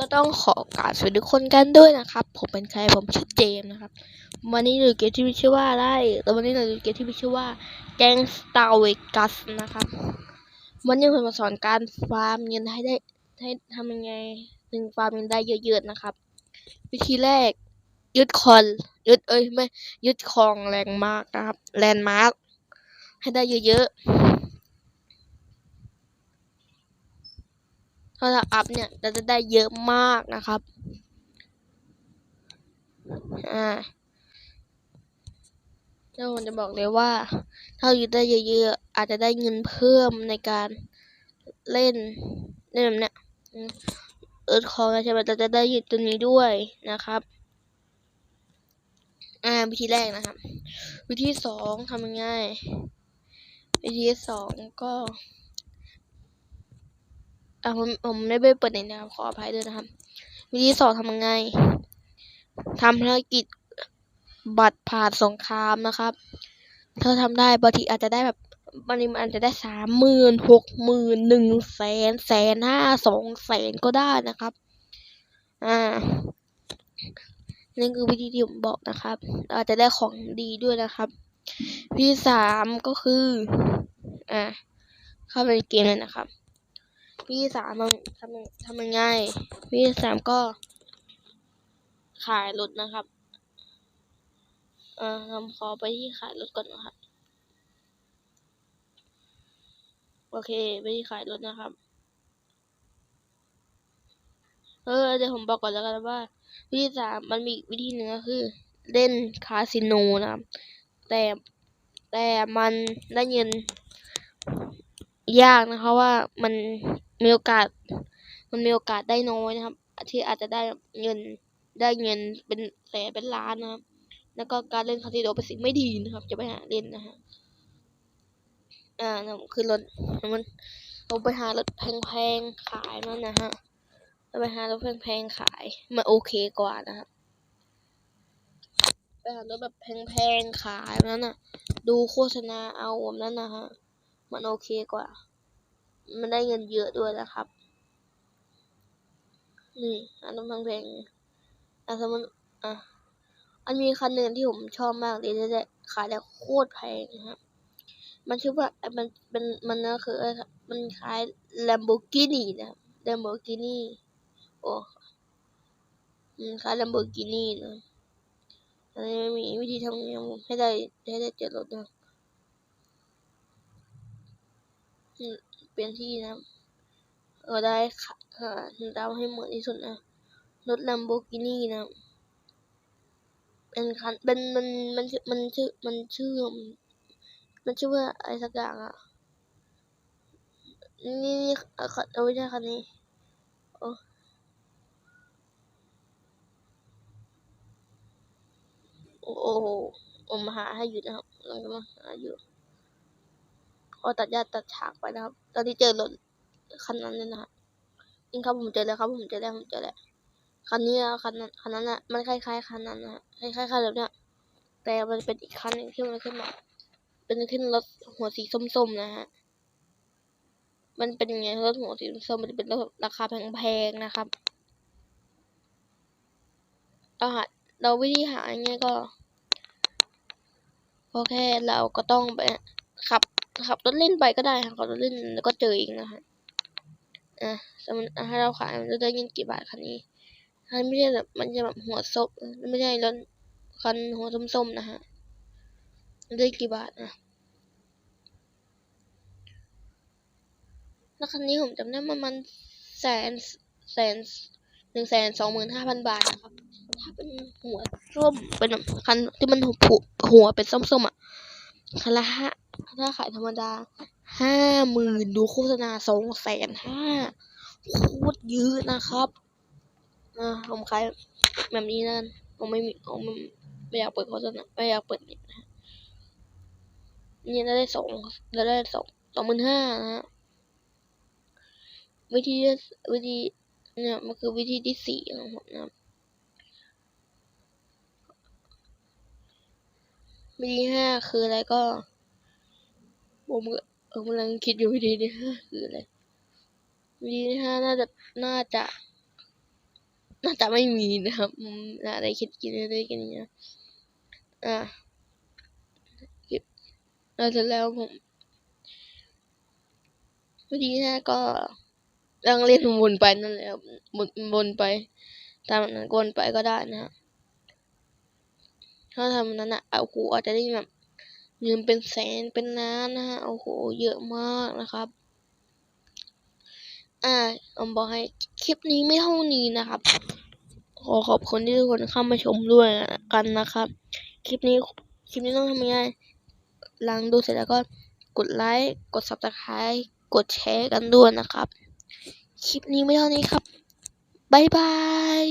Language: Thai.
ก็ต้องขอกราบสวัสดีคนกันด้วยนะครับ ผมเป็นใครผมชื่อเจมนะครับ วันนี้เราเกมที่มีชื่อว่าอะไรแล้ววันนี้เราเกมที่มีชื่อว่าแกงสตาร์เวกัสนะครับ วันนี้ผมมาสอนการฟาร์มเงินให้ได้ให้ทำยังไงถึงฟาร์มเงินได้เยอะๆนะครับ วิธีแรกยึดคอนยึดเอ้ยไม่ยึดคลองแรงมากนะครับแลนด์มาร์คให้ได้เยอะๆ ถ้าเราอัพเนี่ยเราจะได้เยอะมากนะครับ อ่าแล้วผมจะบอกเลยว่า ถ้าเรายึดได้เยอะๆ อาจจะได้เงินเพิ่มในการเล่นเล่นแบบเนี้ยอืมเอิร์ธคองใช่ไหมเราจะได้หยึดตัวนี้ด้วยนะครับอ่าวิธีแรกนะครับ วิธีสองทำยังไง วิธีสองก็ อะผมผมไม่ได้เปิดเน็ตนะครับขออภัยด้วยนะครับ วิธีสองทำยังไงทำภารกิจบัตรผ่านสงครามนะครับถ้าทำได้บางทีอาจจะได้แบบบางทีมันอาจจะได้สามหมื่นหกหมื่นหนึ่งแสนแสนห้าสองแสนก็ได้นะครับ อ่านี่คือวิธีที่ผมบอกนะครับ อาจจะได้ของดีด้วยนะครับ วิธีสามก็คือ อ่าเข้าไปในเกมเลยนะครับ วิธีสามทำทำทำยังไงวิธีสามก็ ขายรถนะครับเอ่อผมขอไปที่ขายรถก่อนนะครับ โอเคไปที่ขายรถนะครับเออเดี๋ยวผมบอกก่อนแล้วกันว่า วิธีสามมันมีวิธีหนึ่งก็คือ เล่นคาสิโนนะครับแต่แต่มันได้เงินยากนะครับว่ามัน มีโอกาส มันมีโอกาสได้น้อยนะครับ ที่อาจจะได้เงินได้เงินเป็นแสนเป็นล้านนะครับ แล้วก็การเล่นคาสิโนเป็นสิ่งไม่ดีนะครับ จะไปหาเล่นนะฮะอ่านะคือรถมันเราไปหารถแพงๆขายมันนะฮะเราไปหารถแพงๆขายมันโอเคกว่านะครับไปหารถแบบแพงๆขายแบบนั้นน่ะ ดูโฆษณาเอาแบบนั้นนะฮะ มันโอเคกว่า มันได้เงินเยอะด้วยนะครับ นี่อันนั้นแพงๆอะสมมติอะอันมีคันหนึ่งที่ผมชอบมากเลยแต่ขายแล้โคตรแพงนะครับ มันชื่อว่ามันเป็นมันก็คืออะไรครับมันขาย Lamborghini นะครับ Lamborghini โอ้อืมขาย Lamborghini นะอันนี้มีวิธีทำยังไงผมให้ได้ให้ได้เจ็ดรถนะครับอืม เปลี่ยนที่นะครับเออได้ค่ะดาวให้เหมือนที่สุดนะรถ Lamborghini นะเป็นคันเป็นมันมันชื่อมันชื่อมันชื่อมันชื่อว่าอะไรสักอย่างอะนี่นี่เออคันเอาไม่ใช่คันนี้โอ้โอ้โอ้โหผมหาให้อยู่นะครับกำลังมาหาอยู่ ขอตัดญาติตัดฉากไปนะครับ ตอนที่เจอรถคันนั้นเลยนะจริงครับผมเจอแล้วครับผมเจอแล้วผมเจอแล้วคันนี้อะคันนั้นคันนั้นอะมันคล้ายๆคันนั้นนะฮะคล้ายๆคันแบบเนี้ยแต่มันเป็นอีกคันหนึงที่มันขึ้นมา เป็นขึ้นรถหัวสีส้มๆนะฮะมันเป็นยังไงรถหัวสีส้มมันจะเป็นรถราคาแพงๆนะครับเราหาเราวิธีหาอย่างเงี้ยก็โอเคเราก็ต้องไปขับ ขับรถเล่นไปก็ได้ค่ะขับรถเล่นแล้วก็เจออีกนะฮะอะสมมติอะให้เราขายมันจะได้เงินกี่บาทคันนี้คันไม่ใช่แบบมันจะแบบหัวส้มไม่ใช่รถคันหัวส้มๆนะฮะได้กี่บาทนะแล้วคันนี้ผมจำได้ว่ามันแสนแสนหนึ่งแสนสองหมื่นห้าพันบาทนะครับ ถ้าเป็นหัวส้มเป็นคันที่มันหัวหัวเป็นส้มๆอะ คันละห้าถ้าขายธรรมดาห้าหมื่นดูโฆษณาสองแสนห้าโคตรเยอะนะครับอ่าผมขายแบบนี้นั่นผมไม่มีผมไม่อยากเปิดโฆษณาไม่อยากเปิดเน็ตนะฮะนี่เราได้สองได้สองสองหมื่นห้านะฮะวิธีวิธีเนี่ยมันคือวิธีที่สี่ของผมนะครับ วิธีห้าคืออะไรก็ ผมก็กำลังคิดอยู่วิธีที่ห้าคืออะไรวิธีที่ห้าน่าจะน่าจะน่าจะไม่มีนะครับอืมน่าได้คิดกินได้กันนี้นะอะคลิปแล้วเสร็จแล้วผมพอดีนะก็ยังเล่นวนไปนั่นแหละวนวนไปตามนั้นวนไปก็ได้นะฮะ ถ้าทำนั้นอะเอาโหอาจจะได้แบบเงินเป็นแสนเป็นล้านนะฮะโอ้โหเยอะมากนะครับ อ่าผมบอกให้คลิปนี้ไม่เท่านี้นะครับขอขอบคุณที่ทุกคนเข้ามาชมด้วยกันนะครับ คลิปนี้คลิปนี้ต้องทำยังไงลังดูเสร็จแล้วก็กดไลค์กด subscribe กดแชร์กันด้วยนะครับ คลิปนี้ไม่เท่านี้ครับ บ๊ายบาย